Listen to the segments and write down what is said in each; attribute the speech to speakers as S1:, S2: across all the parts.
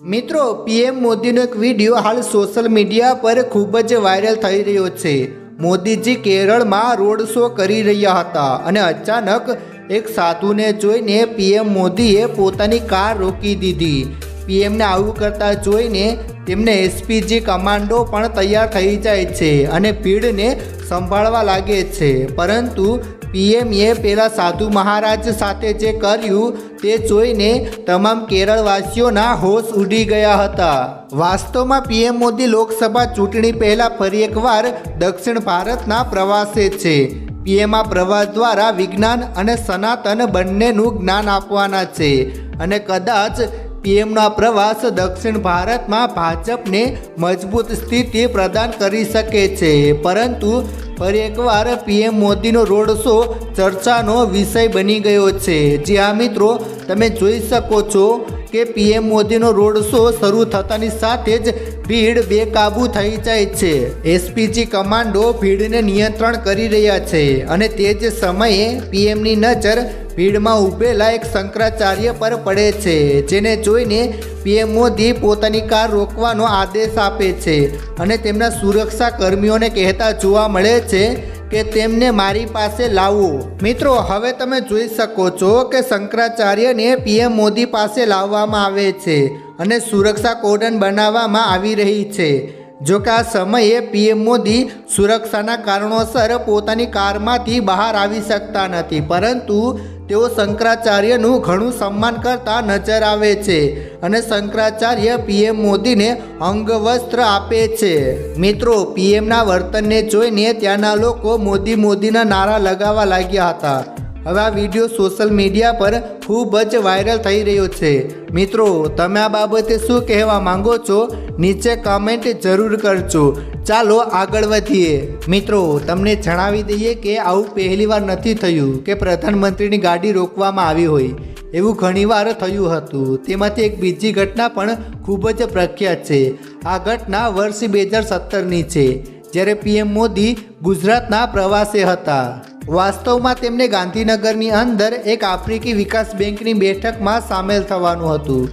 S1: મિત્રો, પીએમ મોદીનો એક વીડિયો હાલ સોશિયલ મીડિયા પર ખૂબ જ વાયરલ થઈ રહ્યો છે. મોદીજી કેરળમાં રોડ શો કરી રહ્યા હતા અને અચાનક એક સાધુને જોઈને પીએમ મોદીએ પોતાની કાર રોકી દીધી. પીએમને આવું કરતા જોઈને તેમને એસપીજી કમાન્ડો પણ તૈયાર થઈ જાય છે અને ભીડને સંભાળવા લાગે છે. પરંતુ પીએમએ પેલા સાધુ મહારાજ સાથે જે કર્યું તે જોઈને તમામ કેરળવાસીઓના હોશ ઉડી ગયા હતા. વાસ્તવમાં પીએમ મોદી લોકસભા ચૂંટણી પહેલા ફરી એકવાર દક્ષિણ ભારતના પ્રવાસે છે. પીએમ આ પ્રવાસ દ્વારા વિજ્ઞાન અને સનાતન બંનેનું જ્ઞાન આપવાના છે અને કદાચ પીએમનો પ્રવાસ દક્ષિણ ભારતમાં ભાજપને મજબૂત સ્થિતિ પ્રદાન કરી શકે છે. પરંતુ ફરી એકવાર પીએમ મોદીનો રોડ શો ચર્ચાનો વિષય બની ગયો છે. જ્યાં મિત્રો, તમે જોઈ શકો છો કે પીએમ મોદીનો રોડ શો શરૂ થતાની સાથે જ ભીડ બેકાબૂ થઈ જાય છે. એસપીજી કમાન્ડો ભીડને નિયંત્રણ કરી રહ્યા છે અને તે જ સમયે પીએમની નજર ભીડમાં ઊભેલા એક શંકરાચાર્ય પર પડે છે, જેને જોઈને પીએમ મોદી પોતાની કાર રોકવાનો આદેશ આપે છે અને તેમના સુરક્ષા કર્મીઓને કહેતા જોવા મળે છે કે તેમને મારી પાસે લાવવું મિત્રો, હવે તમે જોઈ શકો છો કે શંકરાચાર્યને પીએમ મોદી પાસે લાવવામાં આવે છે અને સુરક્ષા કોર્ડન બનાવવામાં આવી રહી છે. જો કે આ સમયે પીએમ મોદી સુરક્ષાના કારણોસર પોતાની કારમાંથી બહાર આવી શકતા નથી. પરંતુ તેઓ શંકરાચાર્યનું ઘણું સન્માન કરતા નજર આવે છે અને શંકરાચાર્ય પીએમ મોદીને અંગવસ્ત્ર આપે છે. મિત્રો પીએમના વર્તનને જોઈને ત્યાંના લોકો મોદી મોદીના નારા લગાવવા લાગ્યા હતા. હવે આ વીડિયો સોશિયલ મીડિયા પર ખૂબ જ વાયરલ થઈ રહ્યો છે. મિત્રો, તમે આ બાબતે શું કહેવા માંગો છો? નીચે કમેન્ટ જરૂર કરજો. ચાલો આગળ વધીએ. મિત્રો, તમને જણાવી દઈએ કે આવું પહેલીવાર નથી થયું કે પ્રધાનમંત્રીની ગાડી રોકવામાં આવી હોય. એવું ઘણીવાર થયું હતું. તેમાંથી એક બીજી ઘટના પણ ખૂબ જ પ્રખ્યાત છે. આ ઘટના વર્ષ બે હજાર સત્તરની છે, જ્યારે પીએમ મોદી ગુજરાતના પ્રવાસે હતા. વાસ્તવમાં તેમને ગાંધીનગરની અંદર એક આફ્રિકી વિકાસ બેંકની બેઠકમાં સામેલ થવાનું હતું.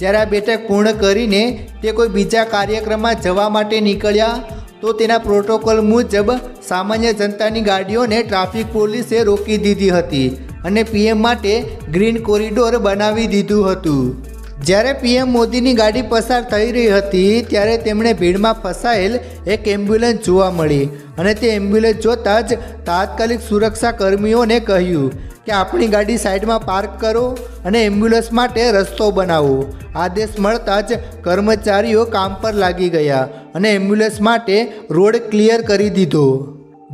S1: જ્યારે આ બેઠક પૂર્ણ કરીને તે કોઈ બીજા કાર્યક્રમમાં જવા માટે નીકળ્યા, તો તેના પ્રોટોકોલ મુજબ સામાન્ય જનતાની ગાડીઓને ટ્રાફિક પોલીસે રોકી દીધી હતી અને પીએમ માટે ગ્રીન કોરિડોર બનાવી દીધું હતું. જ્યારે પીએમ મોદીની ગાડી પસાર થઈ રહી હતી, ત્યારે તેમણે ભીડમાં ફસાયેલ એક એમ્બ્યુલન્સ જોવા મળી અને તે એમ્બ્યુલન્સ જોતાં જ તાત્કાલિક સુરક્ષા કર્મીઓને કહ્યું કે આપણી ગાડી સાઈડમાં પાર્ક કરો અને એમ્બ્યુલન્સ માટે રસ્તો બનાવો. આદેશ મળતા જ કર્મચારીઓ કામ પર લાગી ગયા અને એમ્બ્યુલન્સ માટે રોડ ક્લિયર કરી દીધો.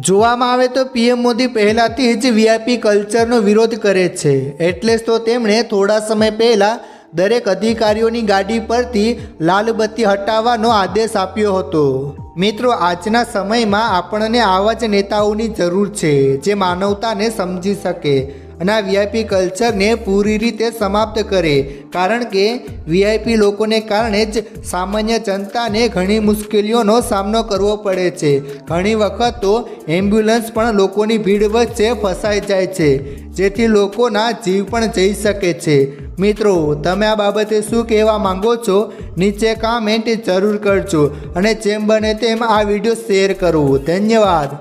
S1: જોવામાં આવે તો પીએમ મોદી પહેલાંથી જ વીઆઈપી કલ્ચરનો વિરોધ કરે છે. એટલે જ તો તેમણે થોડા સમય પહેલાં દરેક અધિકારીઓની ગાડી પરથી લાલ બત્તી હટાવવાનો આદેશ આપ્યો હતો. મિત્રો, આજના સમયમાં આપણને આવા જ નેતાઓની જરૂર છે, જે માનવતાને સમજી શકે અને આ વીઆઈપી કલ્ચરને પૂરી રીતે સમાપ્ત કરે. કારણ કે વીઆઈપી લોકોને કારણે જ સામાન્ય જનતાને ઘણી મુશ્કેલીઓનો સામનો કરવો પડે છે. ઘણી વખત તો એમ્બ્યુલન્સ પણ લોકોની ભીડ વચ્ચે ફસાઈ જાય છે, જેથી લોકોના જીવ પણ જઈ શકે છે. મિત્રો, તમે આ બાબતે શું કહેવા માંગો છો? નીચે કામેન્ટ જરૂર કરજો અને જેમ બને તેમ આ વીડિયો શેર કરો. ધન્યવાદ.